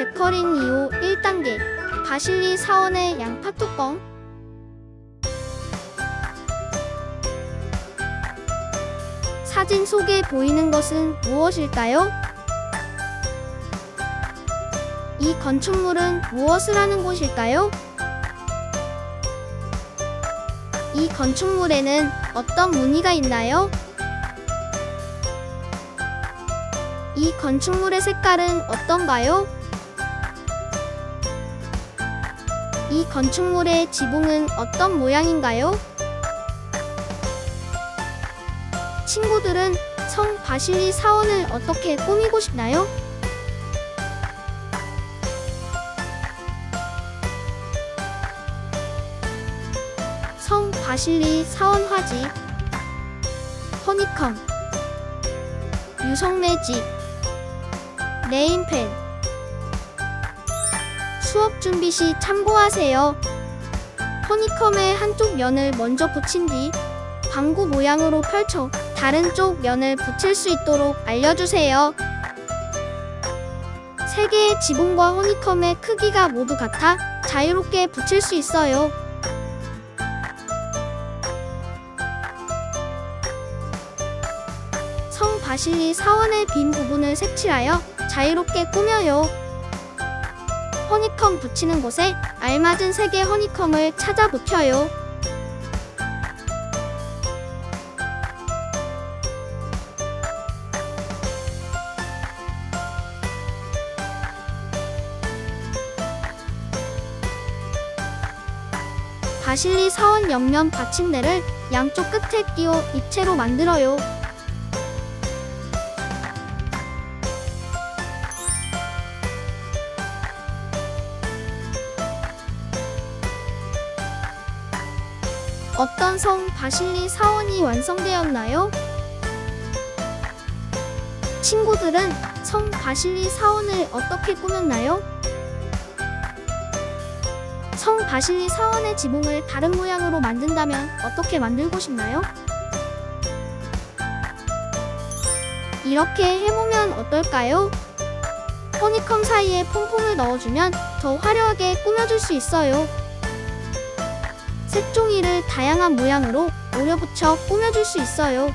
데커링 2호 1단계 바실리 사원의 양파 뚜껑 사진 속에 보이는 것은 무엇일까요? 이 건축물은 무엇을 하는 곳일까요? 이 건축물에는 어떤 무늬가 있나요? 이 건축물의 색깔은 어떤가요? 이 건축물의 지붕은 어떤 모양인가요? 친구들은 성 바실리 사원을 어떻게 꾸미고 싶나요? 성 바실리 사원 화지 허니컴 유성 매직 네임펜 수업 준비 시 참고하세요. 허니컴의 한쪽 면을 먼저 붙인 뒤 방구 모양으로 펼쳐 다른 쪽 면을 붙일 수 있도록 알려주세요. 세 개의 지붕과 허니컴의 크기가 모두 같아 자유롭게 붙일 수 있어요. 성 바실리 사원의 빈 부분을 색칠하여 자유롭게 꾸며요. 허니컴 붙이는 곳에 알맞은 색의 허니컴을 찾아 붙여요. 바실리 사원 옆면 받침대를 양쪽 끝에 끼워 입체로 만들어요. 어떤 성 바실리 사원이 완성되었나요? 친구들은 성 바실리 사원을 어떻게 꾸몄나요? 성 바실리 사원의 지붕을 다른 모양으로 만든다면 어떻게 만들고 싶나요? 이렇게 해보면 어떨까요? 허니컴 사이에 퐁퐁을 넣어주면 더 화려하게 꾸며줄 수 있어요. 색종이를 다양한 모양으로 오려붙여 꾸며줄 수 있어요.